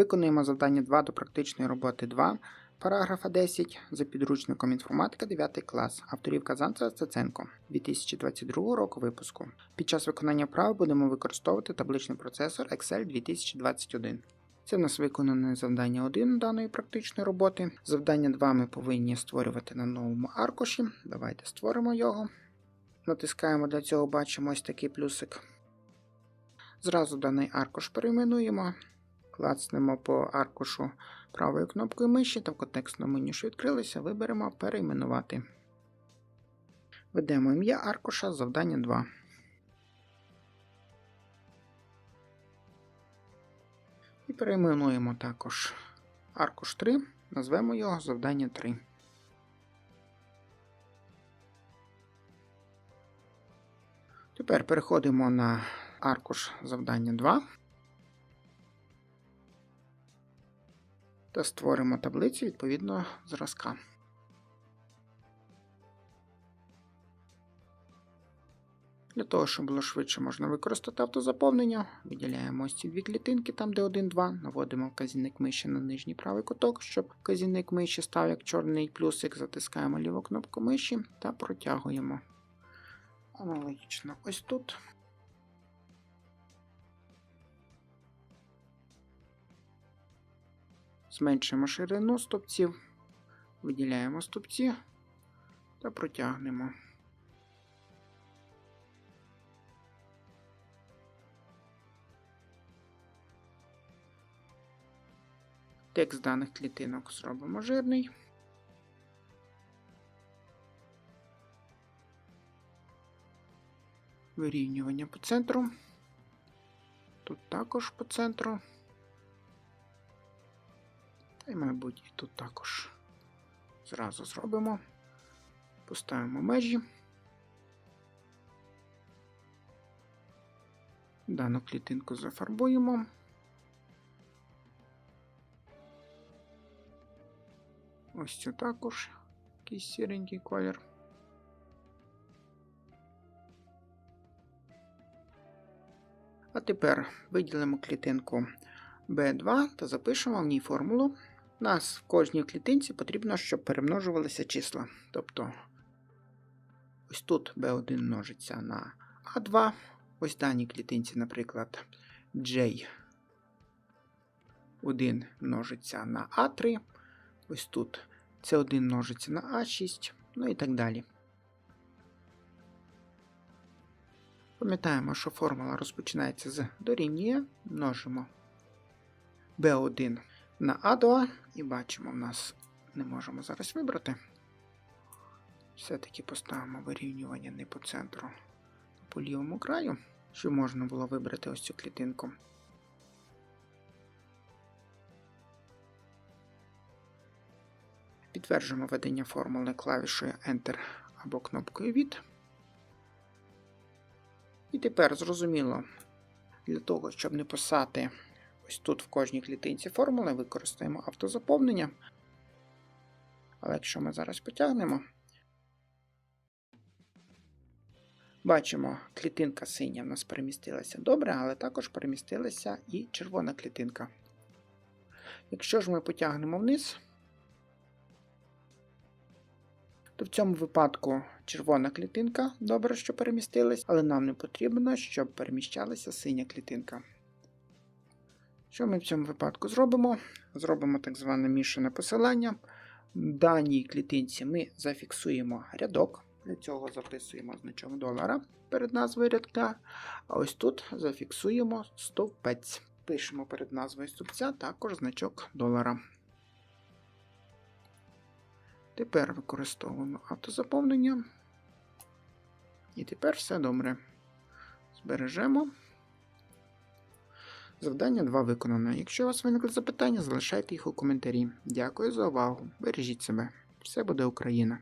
Виконуємо завдання 2 до практичної роботи 2, параграфа 10 за підручником інформатика 9 клас, авторів Казанцева Стеценко 2022 року випуску. Під час виконання вправ будемо використовувати табличний процесор Excel 2021. Це в нас виконане завдання 1 даної практичної роботи. Завдання 2 ми повинні створювати на новому аркуші. Давайте створимо його. Натискаємо для цього, бачимо ось такий плюсик. Зразу даний аркуш перейменуємо. Клацнемо по аркушу правою кнопкою миші та в контекстному меню, що відкрилося, виберемо Перейменувати. Введемо ім'я аркуша завдання 2. І перейменуємо також аркуш 3, назвемо його завдання 3. Тепер переходимо на аркуш завдання 2 та створимо таблицю відповідного зразка. Для того, щоб було швидше, можна використати автозаповнення. Виділяємо ось ці дві клітинки, там де 1, 2, наводимо вказівник миші на нижній правий куток, щоб вказівник миші став як чорний плюсик, затискаємо ліву кнопку миші та протягуємо. Аналогічно ось тут. Зменшуємо ширину стовпців, виділяємо стовпці та протягнемо. Текст даних клітинок зробимо жирний. Вирівнювання по центру. Тут також по центру. Й, мабуть, і тут також зразу зробимо. Поставимо межі. Дану клітинку зафарбуємо. Ось цю також якийсь сіренький колір. А тепер виділимо клітинку B2 та запишемо в ній формулу. У нас в кожній клітинці потрібно, щоб перемножувалися числа. Тобто ось тут B1 множиться на А2. Ось в даній клітинці, наприклад, J1 множиться на А3. Ось тут С1 множиться на А6, ну і так далі. Пам'ятаємо, що формула розпочинається з дорівнює, множимо B1 на А2 і бачимо, в нас не можемо зараз вибрати. Все-таки поставимо вирівнювання не по центру, а по лівому краю, щоб можна було вибрати ось цю клітинку. Підтверджуємо введення формули клавішою Enter або кнопкою від. І тепер зрозуміло, для того, щоб не писати ось тут в кожній клітинці формули, використаємо автозаповнення. Але якщо ми зараз потягнемо, бачимо, клітинка синя в нас перемістилася добре, але також перемістилася і червона клітинка. Якщо ж ми потягнемо вниз, то в цьому випадку червона клітинка добре, що перемістилась, але нам не потрібно, щоб переміщалася синя клітинка. Що ми в цьому випадку зробимо? Зробимо так зване мішане посилання. В даній клітинці ми зафіксуємо рядок. Для цього записуємо значок долара перед назвою рядка. А ось тут зафіксуємо стовпець. Пишемо перед назвою стовпця також значок долара. Тепер використовуємо автозаповнення. І тепер все добре. Збережемо. Завдання 2 виконано. Якщо у вас виникли запитання, залишайте їх у коментарі. Дякую за увагу. Бережіть себе. Все буде Україна!